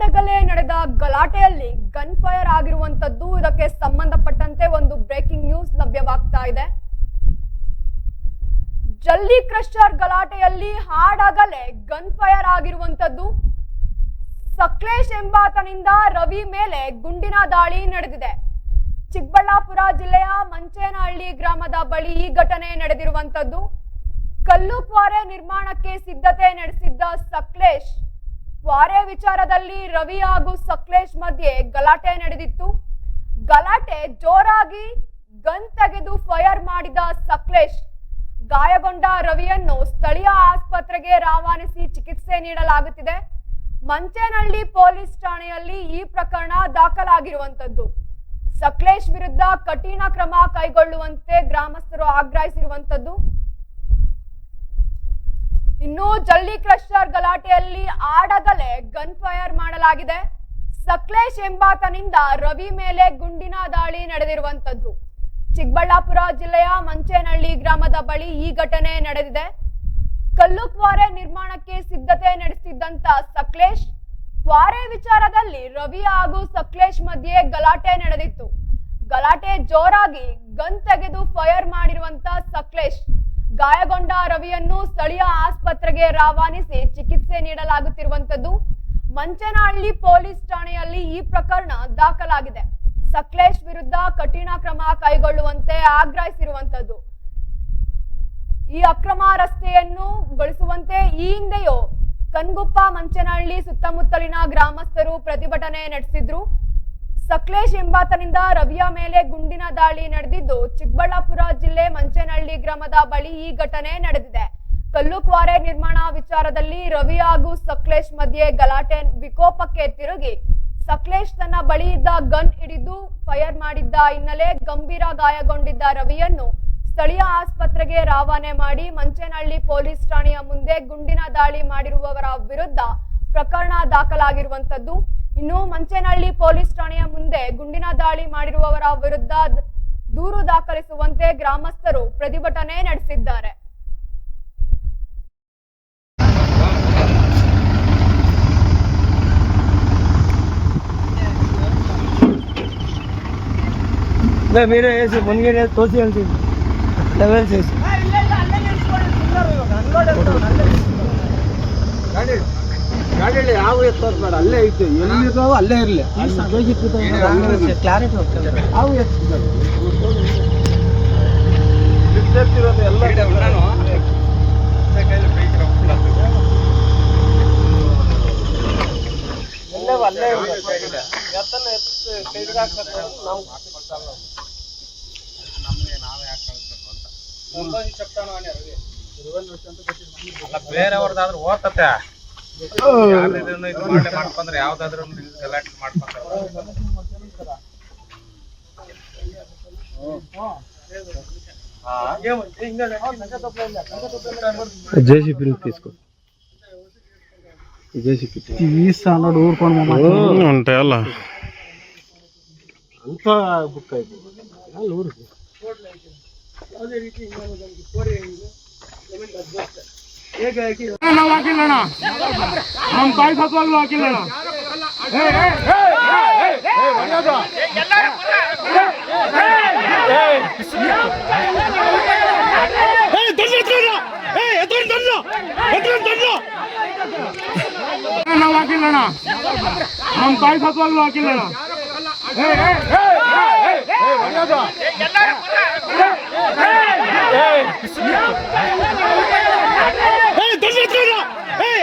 ಹಾಡಗಲೇ ನಡೆದ ಗಲಾಟೆಯಲ್ಲಿ gun fire ಆಗಿರುವಂತದ್ದು ಇದಕ್ಕೆ ಸಂಬಂಧಪಟ್ಟಂತೆ ಒಂದು ಬ್ರೇಕಿಂಗ್ ನ್ಯೂಸ್ ಲಭ್ಯವಾಗ್ತಾ ಇದೆ. ಜಲ್ಲಿ ಕ್ರಷರ್ ಗಲಾಟೆಯಲ್ಲಿ ಹಾಡಾಗಲೇ ಗನ್ ಫೈರ್ ಆಗಿರುವಂತದ್ದು ಸಕ್ಲೇಶ್ ಎಂಬಾತನಿಂದ ರವಿ ಮೇಲೆ ಗುಂಡಿನ ದಾಳಿ ನಡೆದಿದೆ. ಚಿಕ್ಕಬಳ್ಳಾಪುರ ಜಿಲ್ಲೆಯ ಮಂಚೇನಹಳ್ಳಿ ಗ್ರಾಮದ ಬಳಿ ಈ ಘಟನೆ ನಡೆದಿರುವಂತದ್ದು ಕಲ್ಲು ಕ್ವಾರೆ ನಿರ್ಮಾಣಕ್ಕೆ ಸಿದ್ಧತೆ ನಡೆಸಿದ್ದ ಸಕ್ಲೇಶ್ ಕ್ವಾರೆ ವಿಚಾರದಲ್ಲಿ ರವಿ ಹಾಗೂ ಸಕ್ಲೇಶ್ ಮಧ್ಯೆ ಗಲಾಟೆ ನಡೆದಿತ್ತು. ಗಲಾಟೆ ಜೋರಾಗಿ ಗನ್ ತೆಗೆದು ಫೈರ್ ಮಾಡಿದ ಸಕ್ಲೇಶ್ ಗಾಯಗೊಂಡ ರವಿಯನ್ನು ಸ್ಥಳೀಯ ಆಸ್ಪತ್ರೆಗೆ ರವಾನಿಸಿ ಚಿಕಿತ್ಸೆ ನೀಡಲಾಗುತ್ತಿದೆ. ಮಂಚೇನಹಳ್ಳಿ ಪೊಲೀಸ್ ಠಾಣೆಯಲ್ಲಿ ಈ ಪ್ರಕರಣ ದಾಖಲಾಗಿರುವಂತದ್ದು. ಸಕ್ಲೇಶ್ ವಿರುದ್ಧ ಕಠಿಣ ಕ್ರಮ ಕೈಗೊಳ್ಳುವಂತೆ ಗ್ರಾಮಸ್ಥರು ಆಗ್ರಹಿಸಿರುವಂತದ್ದು. ಇನ್ನು ಜಲ್ಲಿ ಕ್ರಷರ್ ಗಲಾಟೆಯಲ್ಲಿ ಆಡಗಲೇ ಗನ್ ಫೈರ್ ಮಾಡಲಾಗಿದೆ. ಸಕ್ಲೇಶ್ ಎಂಬಾತನಿಂದ ರವಿ ಮೇಲೆ ಗುಂಡಿನ ದಾಳಿ ನಡೆದಿರುವಂತದ್ದು ಚಿಕ್ಕಬಳ್ಳಾಪುರ ಜಿಲ್ಲೆಯ ಮಂಚೇನಹಳ್ಳಿ ಗ್ರಾಮದ ಬಳಿ ಈ ಘಟನೆ ನಡೆದಿದೆ. ಕಲ್ಲು ಕ್ವಾರೆ ನಿರ್ಮಾಣಕ್ಕೆ ಸಿದ್ಧತೆ ನಡೆಸಿದ್ದಂತ ಸಕ್ಲೇಶ್, ಕ್ವಾರೆ ವಿಚಾರದಲ್ಲಿ ರವಿ ಹಾಗೂ ಸಕ್ಲೇಶ್ ಮಧ್ಯೆ ಗಲಾಟೆ ನಡೆದಿತ್ತು. ಗಲಾಟೆ ಜೋರಾಗಿ ಗನ್ ತೆಗೆದು ಫೈರ್ ಮಾಡಿರುವಂತ ಸಕ್ಲೇಶ್ ಗಾಯಗೊಂಡ ರವಿಯನ್ನು ಸ್ಥಳೀಯ ಆಸ್ಪತ್ರೆಗೆ ರವಾನಿಸಿ ಚಿಕಿತ್ಸೆ ನೀಡಲಾಗುತ್ತಿರುವಂತದ್ದು ಮಂಚನಹಳ್ಳಿ ಪೊಲೀಸ್ ಠಾಣೆಯಲ್ಲಿ ಈ ಪ್ರಕರಣ ದಾಖಲಾಗಿದೆ. ಸಕ್ಲೇಶ್ ವಿರುದ್ಧ ಕಠಿಣ ಕ್ರಮ ಕೈಗೊಳ್ಳುವಂತೆ ಆಗ್ರಹಿಸಿರುವಂತದ್ದು ಈ ಅಕ್ರಮ ರಸ್ತೆಯನ್ನು ಗೊಳಿಸುವಂತೆ ಈ ಹಿಂದೆಯೂ ಕನ್ಗುಪ್ಪ ಮಂಚನಹಳ್ಳಿ ಸುತ್ತಮುತ್ತಲಿನ ಗ್ರಾಮಸ್ಥರು ಪ್ರತಿಭಟನೆ ನಡೆಸಿದ್ರು. ಸಕ್ಲೇಶ್ ಎಂಬಾತನಿಂದ ರವಿಯ ಮೇಲೆ ಗುಂಡಿನ ದಾಳಿ ನಡೆದಿದ್ದು, ಚಿಕ್ಕಬಳ್ಳಾಪುರ ಜಿಲ್ಲೆ ಮಂಚನಹಳ್ಳಿ ಗ್ರಾಮದ ಬಳಿ ಈ ಘಟನೆ ನಡೆದಿದೆ. ಕಲ್ಲುಕ್ವಾರೆ ನಿರ್ಮಾಣ ವಿಚಾರದಲ್ಲಿ ರವಿ ಹಾಗೂ ಸಕ್ಲೇಶ್ ಮಧ್ಯೆ ಗಲಾಟೆ ವಿಕೋಪಕ್ಕೆ ತಿರುಗಿ. ಸಕ್ಲೇಶ್ ತನ್ನ ಬಳಿ ಇದ್ದ ಗನ್ ಹಿಡಿದು ಫೈರ್ ಮಾಡಿದ್ದ ಹಿನ್ನೆಲೆ ಗಂಭೀರ ಗಾಯಗೊಂಡಿದ್ದ ರವಿಯನ್ನು ಸ್ಥಳೀಯ ಆಸ್ಪತ್ರೆಗೆ ರವಾನೆ ಮಾಡಿ ಮಂಚೇನಹಳ್ಳಿ ಪೊಲೀಸ್ ಠಾಣೆಯ ಮುಂದೆ ಗುಂಡಿನ ದಾಳಿ ಮಾಡಿರುವವರ ವಿರುದ್ಧ ಪ್ರಕರಣ ದಾಖಲಾಗಿರುವಂತದ್ದು ಇನ್ನು ಮಂಚೇನಹಳ್ಳಿ ಪೊಲೀಸ್ ಠಾಣೆಯ ಮುಂದೆ ಗುಂಡಿನ ದಾಳಿ ಮಾಡಿರುವವರ ವಿರುದ್ಧ ದೂರು ದಾಖಲಿಸುವಂತೆ ಗ್ರಾಮಸ್ಥರು ಪ್ರತಿಭಟನೆ ನಡೆಸಿದ್ದಾರೆ. ಗಾಡಿಯಲ್ಲಿ ಯಾವ ಎತ್ತೋದು ಬೇಡ ಅಲ್ಲೇ ಐತೆ. ಅಲ್ಲೇ ಇರಲಿ. ಕ್ಲಾರಿಟಿ ಯಾವ ಎತ್ತಿರೋದು ಎಲ್ಲ ಅಲ್ಲೇ ನಾವು ಬೇರೆಯವ್ರದಾದ್ರೂ ಓದ್ತತೆ ಯಾವ್ದಾದ್ರು ಇದು ಮಾಡಿ ಮಾಡ್ಕೊಂಡ್ರೆ ಯಾವ್ದಾದ್ರು ಗಲಾಟೆ ಮಾಡ್ಕೊಂತಾರೆ జేసీపీ తీసుకో జేసీపీ ಈಸ ನೋಡಿ ಊರ್ಕೊಂಡು ఉంటాయి అలా ಅಂತ ಬುಕ್ ಆಯ್ತು ಅಲ್ಲಿ ಊರಿಗೆ ನಾವು ಹಾಕಿಲ್ಲಣ್ಣ ನಮ್ಮ ತಾಯಿ ಸತ್ವಾಗ್ಲೂ ಹಾಕಿಲ್ಲಣ್ಣ ನಾವು ಹಾಕಿಲ್ಲಣ್ಣ ನಮ್ಮ ತಾಯಿ ಸತ್ವಾಗ್ಲೂ ಹಾಕಿಲ್ಲಣ್ಣ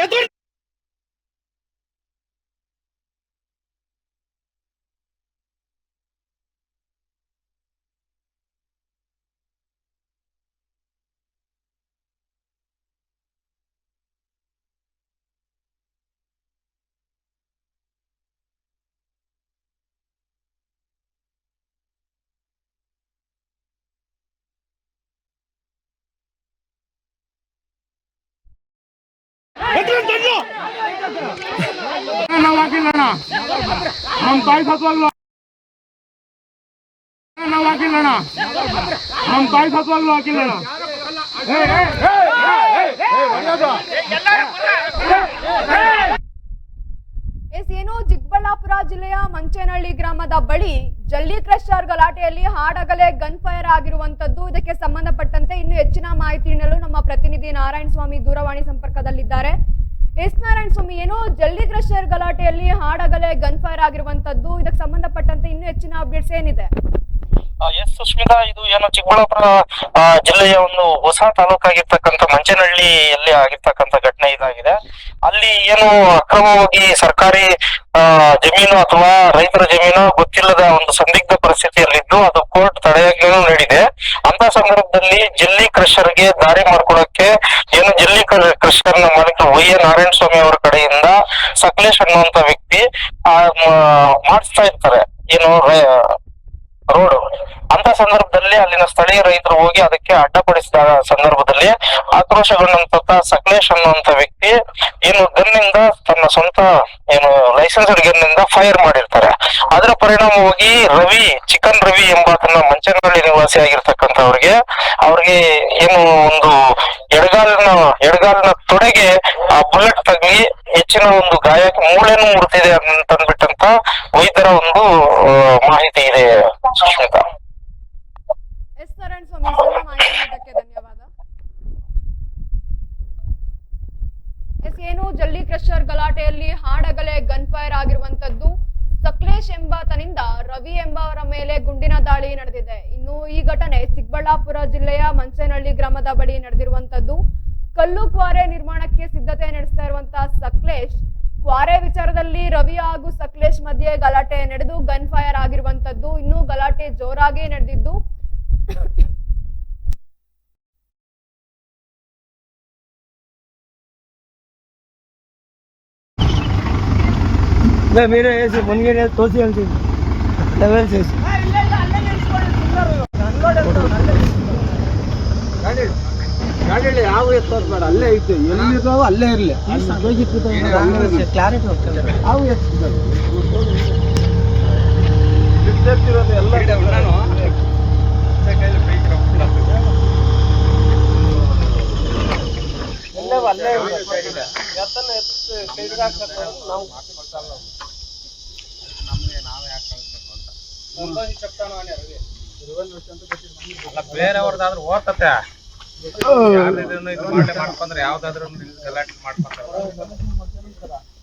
ಎದುರು ನಾವು ಹಾಕಿಲ್ಲಣ್ಣ ನಮ್ಮ ತಾಯಿ ಸತ್ವಾಗ್ಲೂ ನಾವು ಹಾಕಿಲ್ಲಣ್ಣ ನಮ್ಮ ತಾಯಿ ಸತ್ವಾಗ್ಲೂ ಹಾಕಿಲ್ಲಣ್ಣ ಎಸ್, ಏನು ಚಿಕ್ಕಬಳ್ಳಾಪುರ ಜಿಲ್ಲೆಯ ಮಂಚೇನಹಳ್ಳಿ ಗ್ರಾಮದ ಬಳಿ ಜಲ್ಲಿ ಕ್ರಷರ್ ಗಲಾಟೆಯಲ್ಲಿ ಹಾಡಗಲೇ ಗನ್ ಫೈರ್ ಆಗಿರುವಂತದ್ದು. ಇದಕ್ಕೆ ಸಂಬಂಧಪಟ್ಟಂತೆ ಇನ್ನು ಹೆಚ್ಚಿನ ಮಾಹಿತಿ ನೀಡಲು ನಮ್ಮ ಪ್ರತಿನಿಧಿ ನಾರಾಯಣ ಸ್ವಾಮಿ ದೂರವಾಣಿ ಸಂಪರ್ಕದಲ್ಲಿದ್ದಾರೆ. ಎಸ್, ನಾರಾಯಣ ಸ್ವಾಮಿ, ಏನು ಜಲ್ಲಿ ಕ್ರಷರ್ ಗಲಾಟೆಯಲ್ಲಿ ಹಾಡಗಲೇ ಗನ್ ಫೈರ್ ಆಗಿರುವಂತದ್ದು. ಇದಕ್ಕೆ ಸಂಬಂಧಪಟ್ಟಂತೆ ಇನ್ನು ಹೆಚ್ಚಿನ ಅಪ್ಡೇಟ್ಸ್ ಏನಿದೆ? ಎಸ್ ಸುಸ್ಮಿತಾ, ಇದು ಏನು ಚಿಕ್ಕಬಳ್ಳಾಪುರ ಜಿಲ್ಲೆಯ ಒಂದು ಹೊಸ ತಾಲೂಕಾಗಿರ್ತಕ್ಕಂಥ ಮಂಚನಹಳ್ಳಿಯಲ್ಲಿ ಆಗಿರ್ತಕ್ಕಂಥ ಘಟನೆ ಇದಾಗಿದೆ. ಅಲ್ಲಿ ಏನು ಅಕ್ರಮವಾಗಿ ಸರ್ಕಾರಿ ಜಮೀನು ಅಥವಾ ರೈತರ ಜಮೀನು ಗೊತ್ತಿಲ್ಲದ ಒಂದು ಸಂದಿಗ್ಧ ಪರಿಸ್ಥಿತಿಯಲ್ಲಿದ್ದು ಅದು ಕೋರ್ಟ್ ತಡೆಯಾಗಿಯೂ ನೀಡಿದೆ. ಅಂತ ಸಂದರ್ಭದಲ್ಲಿ ಜಿಲ್ಲಿ ಕೃಷರಿಗೆ ದಾರಿ ಮಾಡ್ಕೊಳಕ್ಕೆ ಏನು ಜಿಲ್ಲಿ ಕೃಷಿಕರನ್ನ ಮಾಲೀಕ ವೈ ಎ ನಾರಾಯಣ ಸ್ವಾಮಿ ಅವರ ಕಡೆಯಿಂದ ಸಕಲೇಶ್ ಅನ್ನುವಂತ ವ್ಯಕ್ತಿ ಮಾಡಿಸ್ತಾ ಇರ್ತಾರೆ. ಏನು ಸಂದರ್ಭದಲ್ಲಿ ಅಲ್ಲಿನ ಸ್ಥಳೀಯ ರೈತರು ಹೋಗಿ ಅದಕ್ಕೆ ಅಡ್ಡಪಡಿಸಿದ ಸಂದರ್ಭದಲ್ಲಿ ಆಕ್ರೋಶಗೊಂಡಂತ ಸಕಲೇಶ್ ಅನ್ನುವಂತ ವ್ಯಕ್ತಿ ಏನು ಗನ್ನಿಂದ ತನ್ನ ಸ್ವಂತ ಏನು ಲೈಸೆನ್ಸ್ ಗನ್ನಿಂದ ಫೈರ್ ಮಾಡಿರ್ತಾರೆ. ಅದರ ಪರಿಣಾಮವಾಗಿ ರವಿ, ಚಿಕನ್ ರವಿ ಎಂಬಾತನ ಮಂಚನಹಳ್ಳಿ ನಿವಾಸಿ ಆಗಿರ್ತಕ್ಕಂಥವ್ರಿಗೆ ಅವ್ರಿಗೆ ಏನು ಒಂದು ಎಡಗಾಲಿನ ಎಡಗಾಲಿನ ತೊಡೆಗೆ ಆ ಬುಲೆಟ್ ತಗ್ಲಿ ಹೆಚ್ಚಿನ ಒಂದು ಗಾಯಕ್ಕೆ ಮೂಳೆನೂ ಮುರ್ತಿದೆ ಅಂತ ಅಂದ್ಬಿಟ್ಟಂತ ವೈದ್ಯರ ಒಂದು ಮಾಹಿತಿ ಇದೆ ಸ್ವಾಮಿ ಧನ್ಯವಾದ. ಎಸ್, ಏನು, ಜಲ್ಲಿ ಕ್ರಷರ್ ಗಲಾಟೆಯಲ್ಲಿ ಹಾಡಗಲೆ ಗನ್ ಫೈರ್ ಆಗಿರುವಂತದ್ದು ಸಕ್ಲೇಶ್ ಎಂಬಾತನಿಂದ ರವಿ ಎಂಬವರ ಮೇಲೆ ಗುಂಡಿನ ದಾಳಿ ನಡೆದಿದೆ. ಇನ್ನು ಈ ಘಟನೆ ಚಿಕ್ಕಬಳ್ಳಾಪುರ ಜಿಲ್ಲೆಯ ಮಂಚೇನಹಳ್ಳಿ ಗ್ರಾಮದ ಬಳಿ ನಡೆದಿರುವಂತದ್ದು ಕಲ್ಲು ಕ್ವಾರೆ ನಿರ್ಮಾಣಕ್ಕೆ ಸಿದ್ಧತೆ ನಡೆಸ್ತಾ ಇರುವಂತಹ ಸಕ್ಲೇಶ್, ಕ್ವಾರೆ ವಿಚಾರದಲ್ಲಿ ರವಿ ಹಾಗೂ ಸಕ್ಲೇಶ್ ಮಧ್ಯೆ ಗಲಾಟೆ ನಡೆದು ಗನ್ ಫೈರ್ ಆಗಿರುವಂತದ್ದು ಇನ್ನೂ ಗಲಾಟೆ ಜೋರಾಗಿ ನಡೆದಿದ್ದು మీరే వేసి మునిగిన తోసి వెళ్తుంది లెవెల్ చేసి ಗಾಡಿ ಗಾಡಿಯಲ್ಲಿ ಯಾವ ಎತ್ತೋಸ್ಬೇಡ ಅಲ್ಲೇ ಐತೆ ಎಲ್ಲಿದ್ದಾವ ಅಲ್ಲೇ ಇರಲಿ ಕ್ಲಾರಿಟಿ ಯಾವ ಎತ್ತಿದ್ದಾರೆ ಬಿದ್ದೆತ್ತಿರೋದು ಎಲ್ಲ ಎಲ್ಲವೂ ಅಲ್ಲೇ ಇರುತ್ತೆ ಎತ್ತನ್ನ ಎತ್ತು ಕೈಗೆ ಹಾಕ್ಬೇಕು ನಾವು ಅಲ್ಲ ಬೇರೆಯವ್ರದ್ದಾದ್ರೂ ಓದ್ತತೆ? ಮಾಡ್ಕೊಂಡ್ರೆ ಯಾವ್ದಾದ್ರು ಗಲಾಟೆ ಮಾಡ್ಕೊಂತಾರೆ